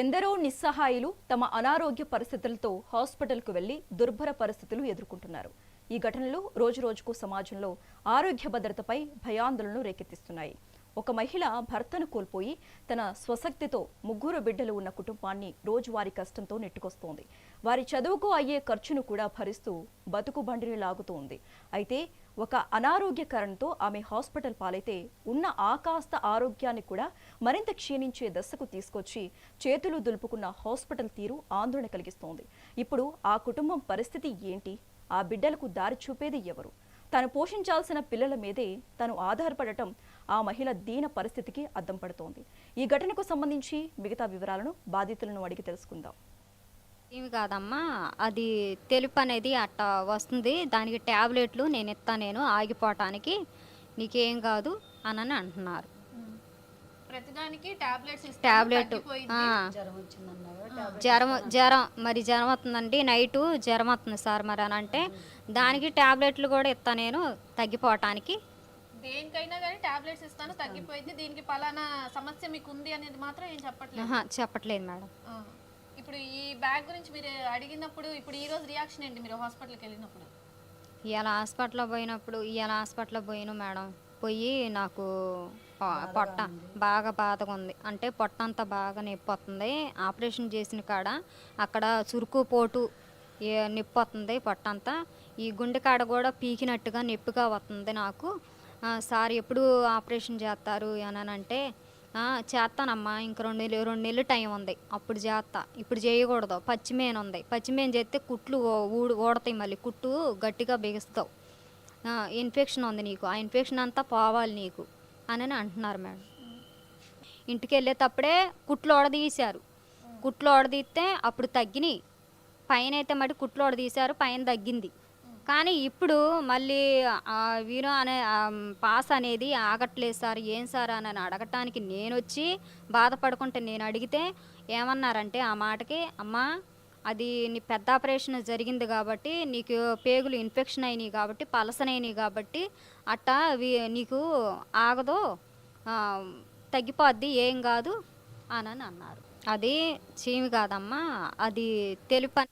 ఎందరో నిస్సహాయులు తమ అనారోగ్య పరిస్థితులతో హాస్పిటల్కు వెళ్ళి దుర్భర పరిస్థితులు ఎదుర్కొంటున్నారు. ఈ ఘటనలు రోజురోజుకు సమాజంలో ఆరోగ్య భద్రతపై భయాందోళనలు రేకెత్తిస్తున్నాయి. ఒక మహిళ భర్తను కోల్పోయి తన స్వశక్తితో ముగ్గురు బిడ్డలు ఉన్న కుటుంబాన్ని రోజువారీ కష్టంతో నెట్టుకొస్తోంది. వారి చదువుకు అయ్యే ఖర్చును కూడా భరిస్తూ బతుకు బండిని లాగుతూ ఉంది. అయితే ఒక అనారోగ్య కారణంతో ఆమె హాస్పిటల్ పాలైతే ఉన్న ఆకాస్త ఆరోగ్యాన్ని కూడా మరింత క్షీణించే దశకు తీసుకొచ్చి చేతులు దులుపుకున్న హాస్పిటల్ తీరు ఆందోళన కలిగిస్తోంది. ఇప్పుడు ఆ కుటుంబం పరిస్థితి ఏంటి? ఆ బిడ్డలకు దారి చూపేది ఎవరు? తను పోషించాల్సిన పిల్లల మీదే తను ఆధారపడటం ఆ మహిళ దీన పరిస్థితికి అద్దం పడుతోంది. ఈ ఘటనకు సంబంధించి మిగతా వివరాలను బాధితులను అడిగి తెలుసుకుందాం. ఏమి కాదమ్మా అది తెలుపు అనేది అట్ట వస్తుంది. దానికి ట్యాబ్లెట్లు నేను ఇస్తా నేను ఆగిపోవటానికి నీకేం కాదు అని అంటున్నారు. ప్రతిదానికి టాబ్లెట్స్. ఆ. జ్వరం జ్వరం మరి జ్వరం వస్తుందండి నైటు జ్వరం వస్తుంది సార్ మరి అని అంటే దానికి ట్యాబ్లెట్లు కూడా ఇస్తా నేను తగ్గిపోవటానికి. దేనికైనా కానీ టాబ్లెట్స్ ఇస్తాను తగ్గిపోయింది. దీనికి పలానా సమస్య మీకు ఉంది అనేది మాత్రం ఏం చెప్పట్లేదు. చెప్పట్లేదు మేడం. ఇప్పుడు ఈ బ్యాగ్ గురించి మీరు అడిగినప్పుడు ఇప్పుడు ఈ రోజు రియాక్షన్ ఏంటి మీరు హాస్పిటల్కి వెళ్ళినప్పుడు? ఇవాళ హాస్పిటల్లో పోయినప్పుడు ఇవాళ హాస్పిటల్లో పోయిన మేడం. పోయి నాకు ప- పొట్ట బాగా బాధగా ఉంది. అంటే పొట్ట అంతా బాగా నొప్పి వస్తుంది. ఆపరేషన్ చేసిన కాడ అక్కడ చురుకు పోటు ఏ- నొప్పి వస్తుంది పొట్ట అంతా. ఈ గుండె కాడ కూడా పీకినట్టుగా నొప్పిగా వస్తుంది నాకు. ఆ, సార్ ఎప్పుడు ఆపరేషన్ చేస్తారు అని అంటే "ఆ, చేస్తానమ్మా ఇంక రెండు నెలలు రెండు నెలలు టైం ఉంది. అప్పుడు చేస్తా ఇప్పుడు చేయకూడదు. పచ్చిమేన ఉంది. పచ్చిమేన చేస్తే కుట్లు ఊడు ఊడతాయి మళ్ళీ. కుట్టు గట్టిగా బిగిస్తావు. ఇన్ఫెక్షన్ ఉంది నీకు. ఆ ఇన్ఫెక్షన్ అంతా పోవాలి నీకు అని అంటున్నారు మేడం. ఇంటికి వెళ్ళేటప్పుడే కుట్లు ఓడదీశారు. కుట్లు ఓడదీస్తే అప్పుడు తగ్గినాయి. పైన అయితే మట్టి కుట్లు ఓడదీశారు. పైన తగ్గింది. కానీ ఇప్పుడు మళ్ళీ ఆ వీరు అనే పాస్ అనేది ఆగట్లేదు సార్. ఏం సార్ అని అడగటానికి నేను వచ్చి బాధపడుకుంటే నేను అడిగితే ఏమన్నారంటే ఆ మాటకి అమ్మా అది నీ పెద్ద ఆపరేషన్ జరిగింది కాబట్టి నీకు పేగులు ఇన్ఫెక్షన్ అయినాయి కాబట్టి పలసనైనాయి కాబట్టి అట్టా వి- నీకు ఆగదు తగ్గిపోద్ది ఏం కాదు అని అన్నారు. అది చీమి కాదమ్మా అది తెలుపు